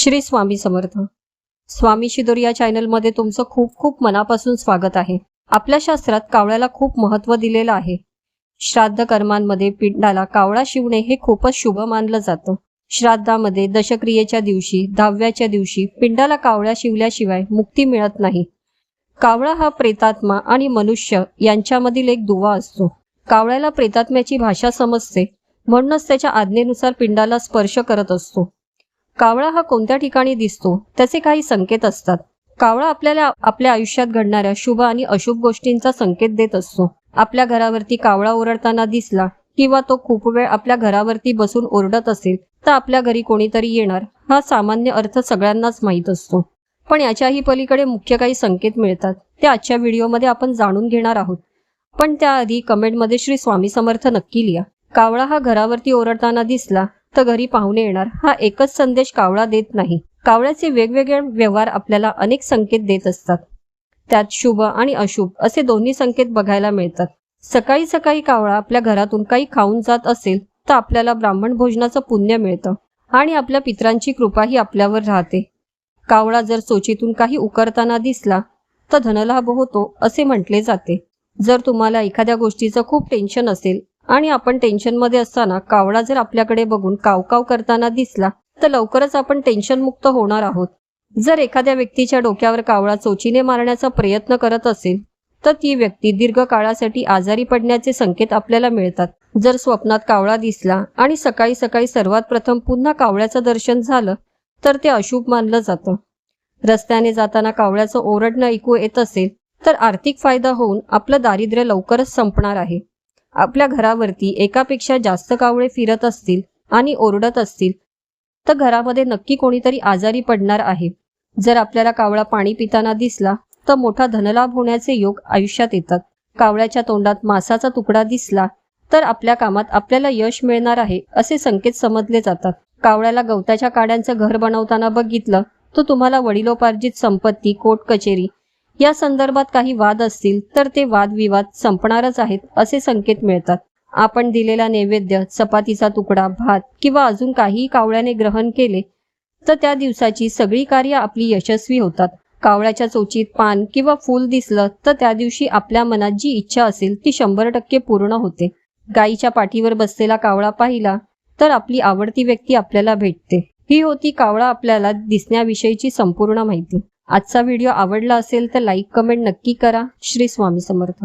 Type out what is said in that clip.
श्री स्वामी समर्थ. स्वामी शिदोर या चॅनलमध्ये तुमचं खूप खूप मनापासून स्वागत आहे. आपल्या शास्त्रात कावळ्याला खूप महत्त्व दिलेलं आहे. श्राद्ध कर्मांमध्ये पिंडाला कावळा शिवणे हे खूपच शुभ मानलं जातं. श्राद्धामध्ये दशक्रियेच्या दिवशी दहाव्याच्या दिवशी पिंडाला कावळ्या शिवल्याशिवाय मुक्ती मिळत नाही. कावळा हा प्रेतात्मा आणि मनुष्य यांच्यामधील एक दुवा असतो. कावळ्याला प्रेतात्म्याची भाषा समजते म्हणूनच त्याच्या आज्ञेनुसार पिंडाला स्पर्श करत असतो. कावळा हा कोणत्या ठिकाणी दिसतो त्याचे काही संकेत असतात. कावळा आपल्याला आपल्या आयुष्यात घडणाऱ्या शुभ आणि अशुभ गोष्टींचा संकेत देत असतो. आपल्या घरावरती कावळा ओरडताना दिसला किंवा तो खूप वेळ आपल्या घरावरती बसून ओरडत असेल तर आपल्या घरी कोणीतरी येणार हा सामान्य अर्थ सगळ्यांनाच माहीत असतो. पण याच्याही पलीकडे मुख्य काही संकेत मिळतात. ते आजच्या व्हिडिओमध्ये आपण जाणून घेणार आहोत. पण त्याआधी कमेंटमध्ये श्री स्वामी समर्थ नक्की लिहा. कावळा हा घरावरती ओरडताना दिसला तर घरी पाहुणे येणार हा एकच संदेश कावळा देत नाही. कावळ्याचे वेगवेगळे व्यवहार आपल्याला अनेक संकेत देत असतात. त्यात शुभ आणि अशुभ असे दोन्ही संकेत बघायला मिळतात. सकाळी सकाळी कावळा आपल्या घरातून काही खाऊन जात असेल तर आपल्याला ब्राह्मण भोजनाचं पुण्य मिळतं आणि आपल्या पित्रांची कृपाही आपल्यावर राहते. कावळा जर सोचीतून काही उकरताना दिसला तर धनलाभ होतो असे म्हटले जाते. जर तुम्हाला एखाद्या गोष्टीचं खूप टेन्शन असेल आणि आपण टेन्शनमध्ये असताना कावळा जर आपल्याकडे बघून कावकाव करताना दिसला तर लवकरच आपण टेन्शन मुक्त होणार आहोत. जर एखाद्या व्यक्तीच्या डोक्यावर कावळा चोचीने मारण्याचा प्रयत्न करत असेल तर ती व्यक्ती दीर्घ काळासाठी आजारी पडण्याचे संकेत आपल्याला मिळतात. जर स्वप्नात कावळा दिसला आणि सकाळी सकाळी सर्वात प्रथम पुन्हा कावळ्याचं दर्शन झालं तर ते अशुभ मानलं जातं. रस्त्याने जाताना कावळ्याचं ओरडणं ऐकू येत असेल तर आर्थिक फायदा होऊन आपलं दारिद्र्य लवकरच संपणार आहे. आपल्या घरावरती एकापेक्षा जास्त कावळे फिरत असतील आणि ओरडत असतील तर घरामध्ये नक्की कोणीतरी आजारी पडणार आहे. जर आपल्याला कावळा पाणी पिताना दिसला तर मोठा धनलाभ होण्याचे योग आयुष्यात येतात. कावळ्याच्या तोंडात मासाचा तुकडा दिसला तर आपल्या कामात आपल्याला यश मिळणार आहे असे संकेत समजले जातात. कावळ्याला गवताच्या काड्यांचं घर बनवताना बघितलं तर तुम्हाला वडिलोपार्जित संपत्ती कोर्ट कचेरी या संदर्भात काही वाद असतील तर ते वादविवाद संपणारच आहेत असे संकेत मिळतात. आपण दिलेला नैवेद्य चपातीचा तुकडा भात किंवा अजून काहीही कावळ्याने ग्रहण केले तर त्या दिवसाची सगळी कार्य आपली यशस्वी होतात. कावळ्याच्या चोचीत पान किंवा फूल दिसलं तर त्या दिवशी आपल्या मनात जी इच्छा असेल ती शंभर टक्के पूर्ण होते. गाईच्या पाठीवर बसलेला कावळा पाहिला तर आपली आवडती व्यक्ती आपल्याला भेटते. ही होती कावळा आपल्याला दिसण्याविषयीची संपूर्ण माहिती. आजचा व्हिडिओ आवडला असेल तर लाईक कमेंट नक्की करा. श्री स्वामी समर्थ.